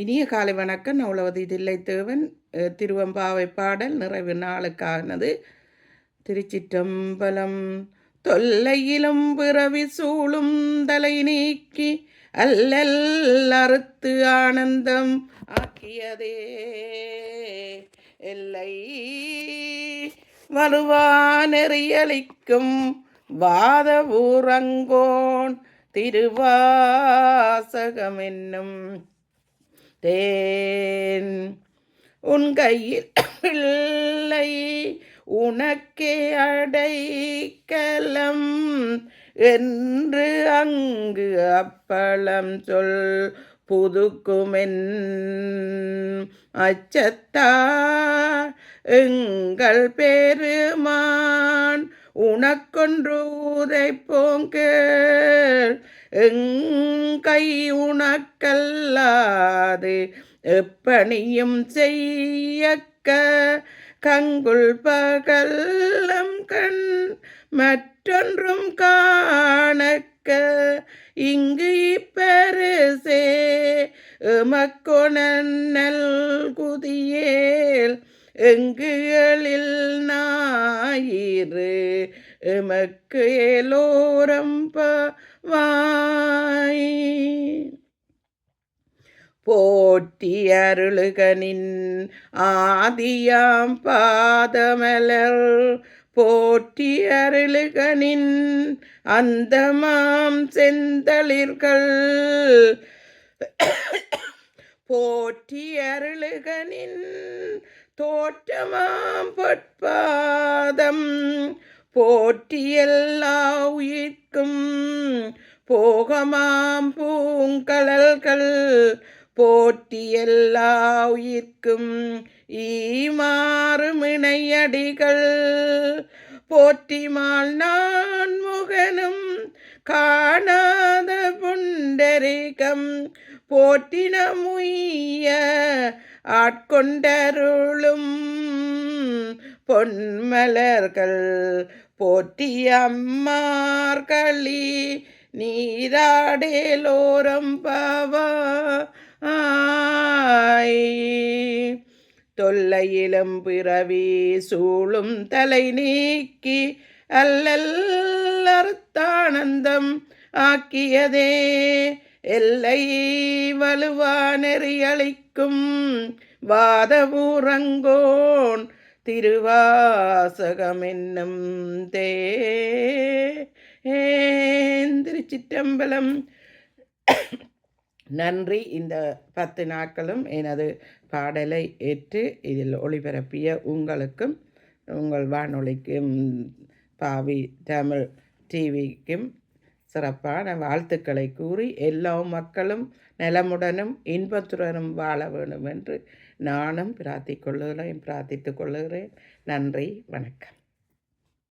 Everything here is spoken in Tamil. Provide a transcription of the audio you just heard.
இனிய காலை வணக்கம். அவ்வளவு தில்லை தேவன் திருவம்பாவை பாடல் நிறைவு நாளுக்கானது. திருச்சிற்றம்பலம் தொல்லையிலும் பிறவி சூழும் தலை நீக்கி அல்லல் அறுத்து ஆனந்தம் ஆக்கியதே. எல்லை வருவானெறியளிக்கும் வாத ஊரங்கோன் திருவாசகம் என்னும் தேன் உன் கையில் பிள்ளை உனக்கே அடைக்கலம் என்று அங்கு அப்பளம் சொல் புதுக்குமென். அச்சத்தா எங்கள் பெருமான் உனக்கொன்று உரைப்போங்கள் கை உனக்கல்லாது எப்பணியும் செய்யக்க. கங்குள் பகல்லம் கண் மற்றொன்றும் காணக்க. இங்கு இப்பரிசே எமக்கொணல் குதியேல் எங்குகளில் நாயிறு எமக்கு ஏலோரம்பா வாய். போற்றி அருளுகனின் ஆதியாம் பாதமலர். போற்றி அருளுகனின் அந்தமாம் செந்தளிர்கள். போற்றி அருளுகனின் தோற்றமாம் பொற்பாதம். போற்றி எல்லா உயிர்க்கும் போகமாம் பூங்கழல்கள் போற்றி எல்லா உயிர்க்கும் ஈமாறு மிணையடிகள் போற்றிமால் நான் முகனும் காணாத புண்டரிகம் போற்றினமுய்ய ஆட்கொண்டருளும் பொன்மலர்கள் போற்றி அம்மார்களி நீராடேலோரம் பவாய் தொல்லையிலும் பிறவி சூழும் தலை நீக்கி அல்லல் ஆக்கியதே. எல்லை வலுவா நெறியளிக்கும் வாதபூரங்கோன் திருவாசகம் என்னும் தே. திருச்சிற்றம்பலம் நன்றி. இந்த பத்து நாட்களும் எனது பாடலை ஏற்று இதில் ஒளிபரப்பிய உங்களுக்கும் உங்கள் வானொலிக்கும் பாவி தமிழ் டிவிக்கும் சிறப்பான வாழ்த்துக்களை கூறி எல்லா மக்களும் நலமுடனும் இன்பத்துடனும் வாழ வேண்டும் என்று நானும் பிரார்த்திக் கொள்ளுகிறேன் பிரார்த்தித்துக் கொள்ளுகிறேன் நன்றி. வணக்கம்.